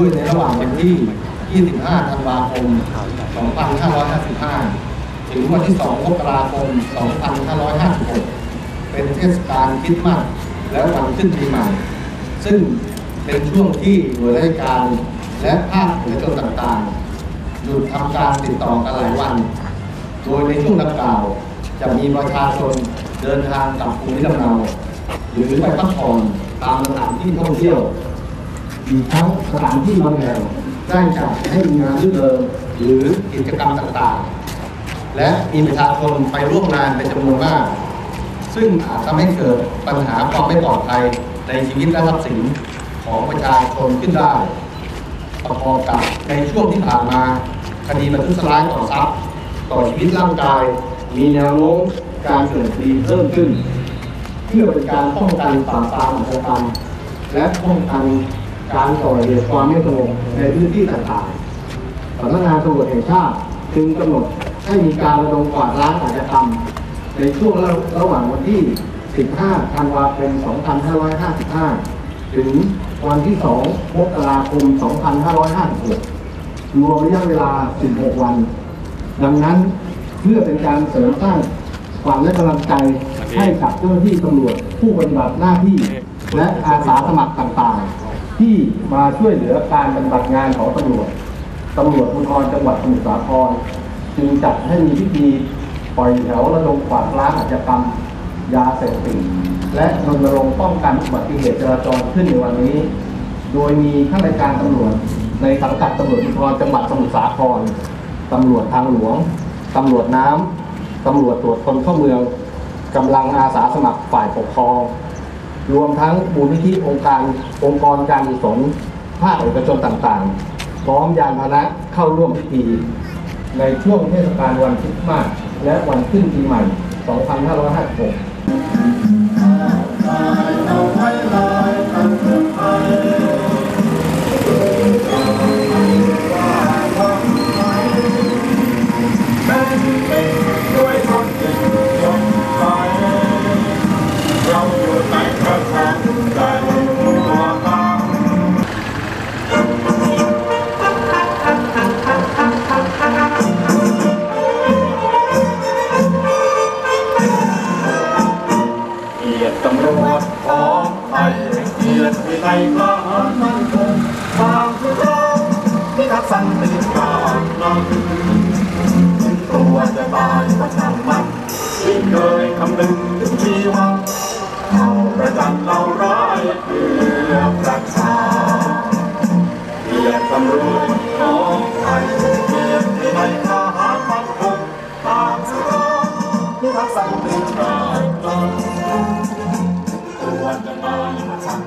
ด้วยในระหว่างวันที่ 25 ธันวาคม 2555 ถึงวันที่ 2 มกราคม 2556 เป็นเทศกาลคริสต์มาสและวันขึ้นปีใหม่ ซึ่งเป็นช่วงที่หน่วยราชการและภาคเอกชนต่างๆหยุดทำการติดต่อกันหลายวัน โดยในช่วงดังกล่าว จะมีประชาชนเดินทางกลับภูมิลำเนาหรือไปพักผ่อนตามสถานที่ท่องเที่ยว อีกทั้งสถานที่บางแห่งได้จัดให้มีงานรื่นเริงหรือกิจกรรมต่างๆ และมีประชาชนไปร่วมงานเป็นจำนวนมาก ซึ่งอาจทำให้เกิดปัญหาความไม่ปลอดภัยในชีวิตและทรัพย์สินของประชาชนขึ้นได้ ประกอบกับในช่วงที่ผ่านมาคดีประทุษร้ายต่อทรัพย์ ต่อชีวิตร่างกาย มีแนวโน้มการเกิดคดีเพิ่มขึ้น เพื่อเป็นการป้องกันปราบปรามอาชญากรรมและป้องกัน การก่อเหตุความไม่สงบในพื้นที่ต่างๆสำนักงานตำรวจแห่งชาติจึงกำหนดให้มีการระดมกวาดล้างอาชญากรรม ในช่วงระระหว่างวันที่ 15 ธันวาคม 2555 ถึงวันที่ 2 มกราคม 2556 รวมระยะเวลา 16 วัน ดังนั้นเพื่อเป็นการเสริมสร้างขวัญและกำลังใจให้กับเจ้าหน้าที่ตำรวจผู้ปฏิบัติหน้าที่ และอาสาสมัครต่างๆ ที่มาช่วยเหลือการปฏิบัติงานของตำรวจตำรวจภูธรจังหวัดสมุทรสาครจึงจัดให้มีพิธีปล่อยแถวระดมกวาดล้างอาชญากรรม ยาเสพติดและรณรงค์ป้องกันอุบัติเหตุจราจรขึ้นในวันนี้ โดยมีข้าราชการตำรวจในสังกัดตำรวจภูธรจังหวัดสมุทรสาครตำรวจทางหลวงตำรวจน้ำตำรวจตรวจคนเข้าเมืองกำลังอาสาสมัครฝ่ายปกครอง รวมทั้งมูลนิธิองค์การองค์กรการกุศลภาคเอกชนต่างๆ พร้อมยานพาหนะเข้าร่วมพิธี ในช่วงเทศกาลวันคริสต์มาสและวันขึ้นปีใหม่ 2556 ยก็มั่นคงความร้องที่ทักสันติกาออกนอกถึงตัวจะตายก็ช่างมันที่เคยคำนึงถึงชีวังเขาประจันเราร้ายเพื่อประชาเกียรติตำรวจของไทยเกียรติไทยทหารมั่นคงตามสรองที่ทักสันติกาออกนอกถึงตัวจะตายก็ช่าง